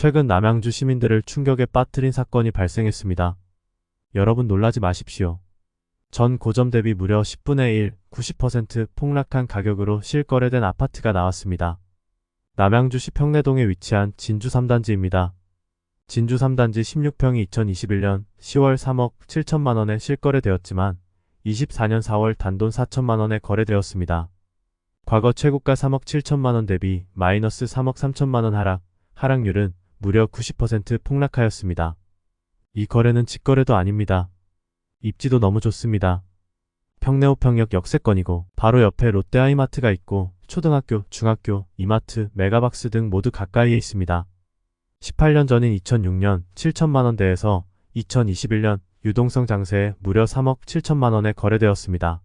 최근 남양주 시민들을 충격에 빠뜨린 사건이 발생했습니다. 여러분 놀라지 마십시오. 전 고점 대비 무려 10분의 1, 90% 폭락한 가격으로 실거래된 아파트가 나왔습니다. 남양주시 평내동에 위치한 진주 3단지입니다. 진주 3단지 16평이 2021년 10월 3억 7천만 원에 실거래되었지만 24년 4월 단돈 4천만 원에 거래되었습니다. 과거 최고가 3억 7천만 원 대비 마이너스 3억 3천만 원 하락, 하락률은 무려 90% 폭락하였습니다. 이 거래는 직거래도 아닙니다. 입지도 너무 좋습니다. 평내호평역 역세권이고 바로 옆에 롯데아이마트가 있고 초등학교, 중학교, 이마트, 메가박스 등 모두 가까이에 있습니다. 18년 전인 2006년 7천만원대에서 2021년 유동성 장세에 무려 3억 7천만원에 거래되었습니다.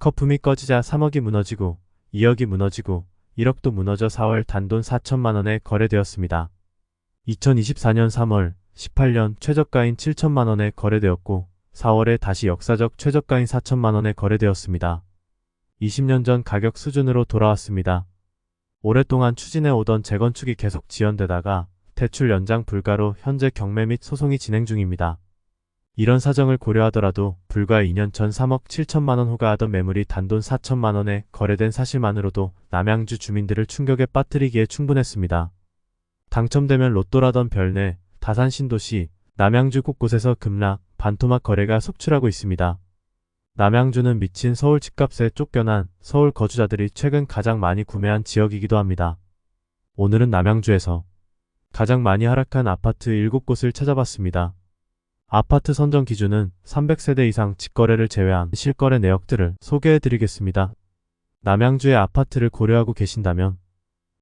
거품이 꺼지자 3억이 무너지고 2억이 무너지고 1억도 무너져 4월 단돈 4천만원에 거래되었습니다. 2024년 3월 18년 최저가인 7천만원에 거래되었고 4월에 다시 역사적 최저가인 4천만원에 거래되었습니다. 20년 전 가격 수준으로 돌아왔습니다. 오랫동안 추진해 오던 재건축이 계속 지연되다가 대출 연장 불가로 현재 경매 및 소송이 진행 중입니다. 이런 사정을 고려하더라도 불과 2년 전 3억 7천만원 호가하던 매물이 단돈 4천만원에 거래된 사실만으로도 남양주 주민들을 충격에 빠뜨리기에 충분했습니다. 당첨되면 로또라던 별내, 다산 신도시, 남양주 곳곳에서 급락, 반토막 거래가 속출하고 있습니다. 남양주는 미친 서울 집값에 쫓겨난 서울 거주자들이 최근 가장 많이 구매한 지역이기도 합니다. 오늘은 남양주에서 가장 많이 하락한 아파트 7곳을 찾아봤습니다. 아파트 선정 기준은 300세대 이상 직거래를 제외한 실거래 내역들을 소개해드리겠습니다. 남양주의 아파트를 고려하고 계신다면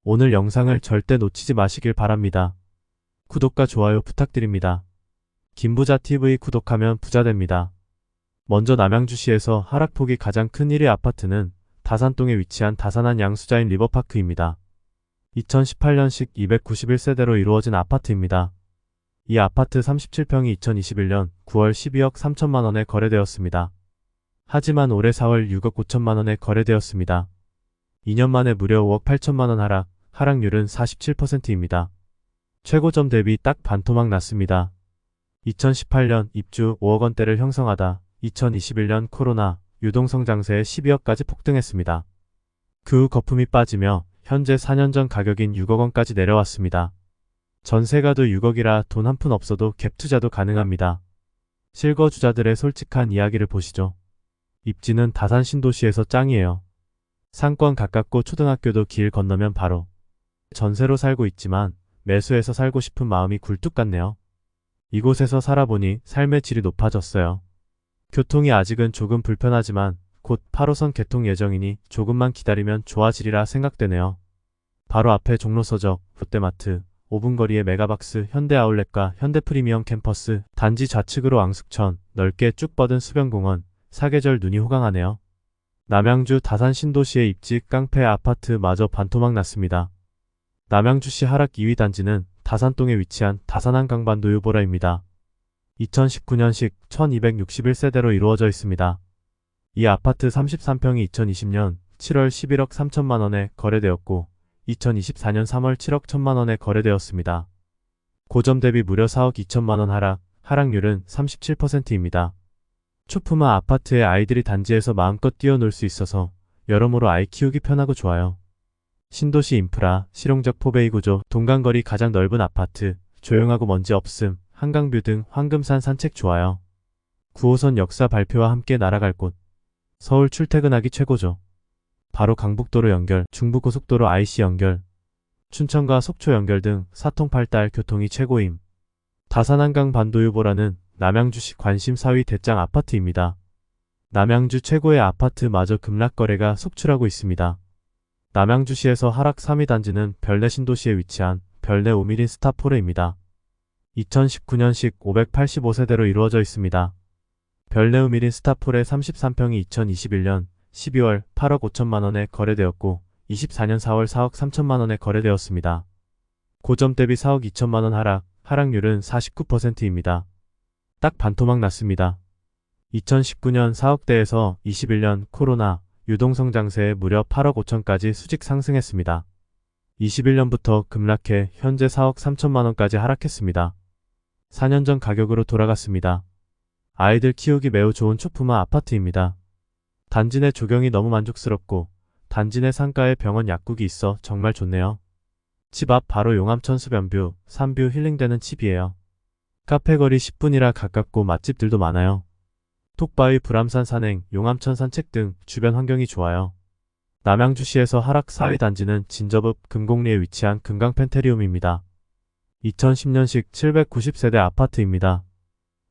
오늘 영상을 절대 놓치지 마시길 바랍니다. 구독과 좋아요 부탁드립니다. 김부자TV 구독하면 부자됩니다. 먼저 남양주시에서 하락폭이 가장 큰 1위 아파트는 다산동에 위치한 다산한 양수자인 리버파크입니다. 2018년식 291세대로 이루어진 아파트입니다. 이 아파트 37평이 2021년 9월 12억 3천만원에 거래되었습니다. 하지만 올해 4월 6억 5천만원에 거래되었습니다. 2년 만에 무려 5억 8천만 원 하락, 하락률은 47%입니다. 최고점 대비 딱 반토막 났습니다. 2018년 입주 5억 원대를 형성하다 2021년 코로나 유동성 장세에 12억까지 폭등했습니다. 그 후 거품이 빠지며 현재 4년 전 가격인 6억 원까지 내려왔습니다. 전세가도 6억이라 돈 한 푼 없어도 갭 투자도 가능합니다. 실거주자들의 솔직한 이야기를 보시죠. 입지는 다산 신도시에서 짱이에요. 상권 가깝고 초등학교도 길 건너면 바로. 전세로 살고 있지만 매수해서 살고 싶은 마음이 굴뚝 같네요. 이곳에서 살아보니 삶의 질이 높아졌어요. 교통이 아직은 조금 불편하지만 곧 8호선 개통 예정이니 조금만 기다리면 좋아지리라 생각되네요. 바로 앞에 종로서적, 롯데마트, 5분 거리의 메가박스 현대아울렛과 현대프리미엄 캠퍼스, 단지 좌측으로 앙숙천, 넓게 쭉 뻗은 수변공원, 사계절 눈이 호강하네요. 남양주 다산 신도시의 입지 깡패 아파트 마저 반토막 났습니다. 남양주시 하락 2위 단지는 다산동에 위치한 다산한강반도 유보라입니다. 2019년식 1261세대로 이루어져 있습니다. 이 아파트 33평이 2020년 7월 11억 3천만원에 거래되었고 2024년 3월 7억 1천만원에 거래되었습니다. 고점 대비 무려 4억 2천만원 하락, 하락률은 37%입니다. 초품화 아파트에 아이들이 단지에서 마음껏 뛰어놀 수 있어서 여러모로 아이 키우기 편하고 좋아요. 신도시 인프라, 실용적 포베이 구조, 동간거리 가장 넓은 아파트, 조용하고 먼지 없음, 한강뷰 등 황금산 산책 좋아요. 9호선 역사 발표와 함께 날아갈 곳. 서울 출퇴근하기 최고죠. 바로 강북도로 연결, 중부고속도로 IC 연결, 춘천과 속초 연결 등 사통팔달 교통이 최고임. 다산한강 반도유보라는 남양주시 관심 4위 대장 아파트입니다. 남양주 최고의 아파트마저 급락거래가 속출하고 있습니다. 남양주시에서 하락 3위 단지는 별내 신도시에 위치한 별내 오미린 스타포레입니다. 2019년식 585세대로 이루어져 있습니다. 별내 오미린 스타폴의 33평이 2021년 12월 8억 5천만원에 거래되었고 24년 4월 4억 3천만원에 거래되었습니다. 고점 대비 4억 2천만원 하락, 하락률은 49%입니다. 딱 반토막 났습니다. 2019년 4억대에서 21년 코로나 유동성 장세에 무려 8억 5천까지 수직 상승했습니다. 21년부터 급락해 현재 4억 3천만 원까지 하락했습니다. 4년 전 가격으로 돌아갔습니다. 아이들 키우기 매우 좋은 초품화 아파트입니다. 단지 내 조경이 너무 만족스럽고 단지 내 상가에 병원 약국이 있어 정말 좋네요. 집 앞 바로 용암천 수변뷰, 산뷰 힐링되는 칩이에요. 카페 거리 10분이라 가깝고 맛집들도 많아요. 톡바위 불암산 산행, 용암천 산책 등 주변 환경이 좋아요. 남양주시에서 하락 4위 단지는 진접읍 금곡리에 위치한 금강 펜테리움입니다. 2010년식 790세대 아파트입니다.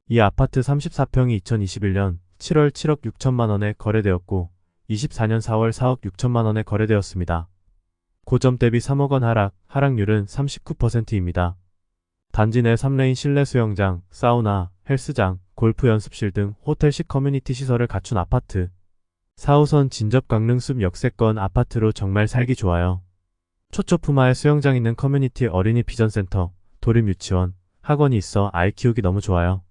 이 아파트 34평이 2021년 7월 7억 6천만 원에 거래되었고 24년 4월 4억 6천만 원에 거래되었습니다. 고점 대비 3억 원 하락, 하락률은 39%입니다. 단지 내 3레인 실내 수영장, 사우나, 헬스장, 골프 연습실 등 호텔식 커뮤니티 시설을 갖춘 아파트. 4호선 진접 강릉숲 역세권 아파트로 정말 살기 좋아요. 초초푸마에 수영장 있는 커뮤니티 어린이 비전센터, 도림 유치원, 학원이 있어 아이 키우기 너무 좋아요.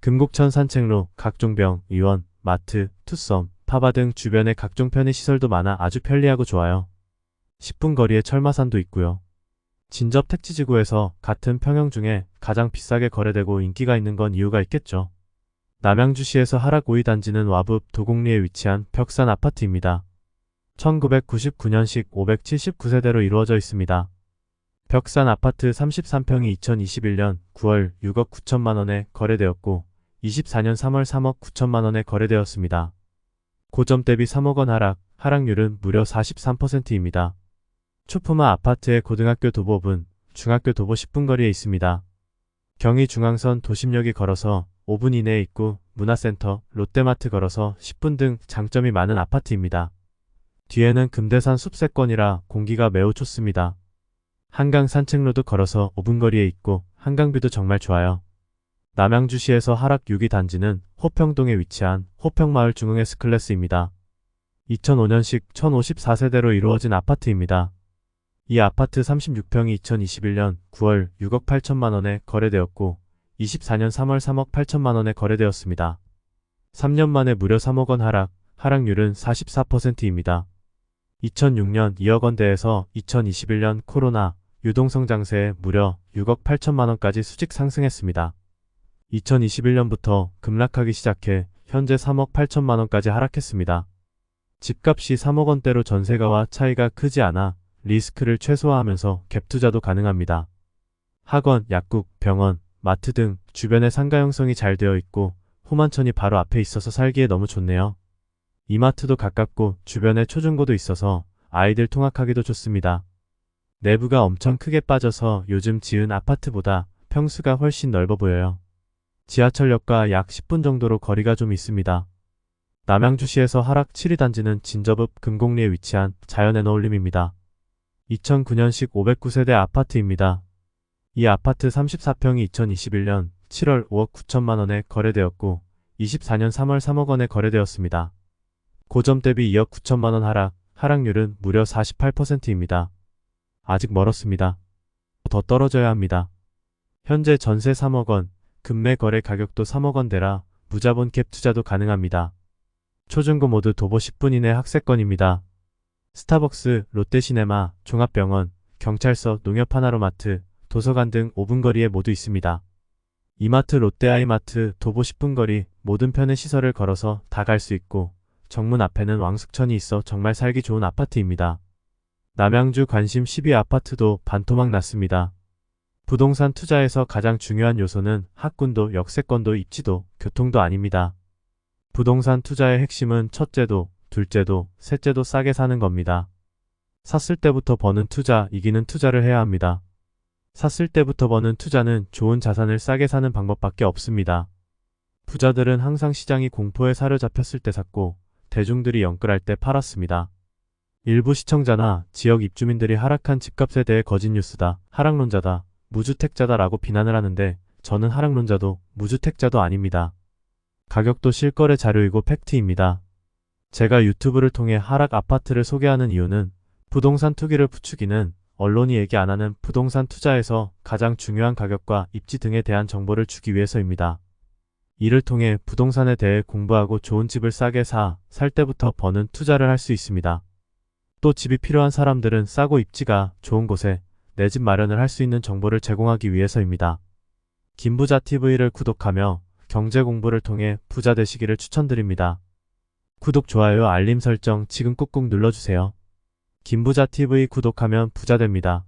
금곡천 산책로, 각종병, 의원, 마트, 투썸, 파바 등 주변에 각종 편의시설도 많아 아주 편리하고 좋아요. 10분 거리에 철마산도 있고요. 진접 택지지구에서 같은 평형 중에 가장 비싸게 거래되고 인기가 있는 건 이유가 있겠죠. 남양주시에서 하락 5위 단지는 와북 도곡리에 위치한 벽산 아파트입니다. 1999년식 579세대로 이루어져 있습니다. 벽산 아파트 33평이 2021년 9월 6억 9천만 원에 거래되었고 24년 3월 3억 9천만 원에 거래되었습니다. 고점 대비 3억 원 하락, 하락률은 무려 43%입니다. 초품화 아파트의 고등학교 도보분, 중학교 도보 10분 거리에 있습니다. 경의 중앙선 도심역이 걸어서 5분 이내에 있고 문화센터, 롯데마트 걸어서 10분 등 장점이 많은 아파트입니다. 뒤에는 금대산 숲세권이라 공기가 매우 좋습니다. 한강 산책로도 걸어서 5분 거리에 있고 한강뷰도 정말 좋아요. 남양주시에서 하락 6위 단지는 호평동에 위치한 호평마을 중흥 S클래스입니다. 2005년식 1054세대로 이루어진 아파트입니다. 이 아파트 36평이 2021년 9월 6억 8천만 원에 거래되었고 24년 3월 3억 8천만 원에 거래되었습니다. 3년 만에 무려 3억 원 하락, 하락률은 44%입니다. 2006년 2억 원대에서 2021년 코로나 유동성 장세에 무려 6억 8천만 원까지 수직 상승했습니다. 2021년부터 급락하기 시작해 현재 3억 8천만 원까지 하락했습니다. 집값이 3억 원대로 전세가와 차이가 크지 않아 리스크를 최소화하면서 갭 투자도 가능합니다. 학원, 약국, 병원, 마트 등 주변에 상가 형성이 잘 되어 있고 호만천이 바로 앞에 있어서 살기에 너무 좋네요. 이마트도 가깝고 주변에 초중고도 있어서 아이들 통학하기도 좋습니다. 내부가 엄청 크게 빠져서 요즘 지은 아파트보다 평수가 훨씬 넓어 보여요. 지하철역과 약 10분 정도로 거리가 좀 있습니다. 남양주시에서 하락 7위 단지는 진접읍 금곡리에 위치한 자연에너올림입니다. 2009년식 509세대 아파트입니다. 이 아파트 34평이 2021년 7월 5억 9천만 원에 거래되었고 24년 3월 3억 원에 거래되었습니다. 고점 대비 2억 9천만 원 하락, 하락률은 무려 48%입니다. 아직 멀었습니다. 더 떨어져야 합니다. 현재 전세 3억 원, 금매 거래 가격도 3억 원대라 무자본 갭 투자도 가능합니다. 초중고 모두 도보 10분 이내 학세권입니다. 스타벅스, 롯데시네마, 종합병원, 경찰서, 농협 하나로마트, 도서관 등 5분 거리에 모두 있습니다. 이마트, 롯데아이마트, 도보 10분 거리 모든 편의 시설을 걸어서 다 갈 수 있고 정문 앞에는 왕숙천이 있어 정말 살기 좋은 아파트입니다. 남양주 관심 12 아파트도 반토막 났습니다. 부동산 투자에서 가장 중요한 요소는 학군도, 역세권도, 입지도, 교통도 아닙니다. 부동산 투자의 핵심은 첫째도, 둘째도, 셋째도 싸게 사는 겁니다. 샀을 때부터 버는 투자, 이기는 투자를 해야 합니다. 샀을 때부터 버는 투자는 좋은 자산을 싸게 사는 방법밖에 없습니다. 부자들은 항상 시장이 공포에 사로잡혔을 때 샀고 대중들이 영끌할 때 팔았습니다. 일부 시청자나 지역 입주민들이 하락한 집값에 대해 거짓 뉴스다, 하락론자다, 무주택자다 라고 비난을 하는데 저는 하락론자도 무주택자도 아닙니다. 가격도 실거래 자료이고 팩트입니다. 제가 유튜브를 통해 하락 아파트를 소개하는 이유는 부동산 투기를 부추기는 언론이 얘기 안 하는 부동산 투자에서 가장 중요한 가격과 입지 등에 대한 정보를 주기 위해서입니다. 이를 통해 부동산에 대해 공부하고 좋은 집을 싸게 사, 살 때부터 버는 투자를 할 수 있습니다. 또 집이 필요한 사람들은 싸고 입지가 좋은 곳에 내 집 마련을 할 수 있는 정보를 제공하기 위해서입니다. 김부자TV를 구독하며 경제 공부를 통해 부자 되시기를 추천드립니다. 구독, 좋아요, 알림 설정 지금 꾹꾹 눌러주세요. 김부자TV 구독하면 부자됩니다.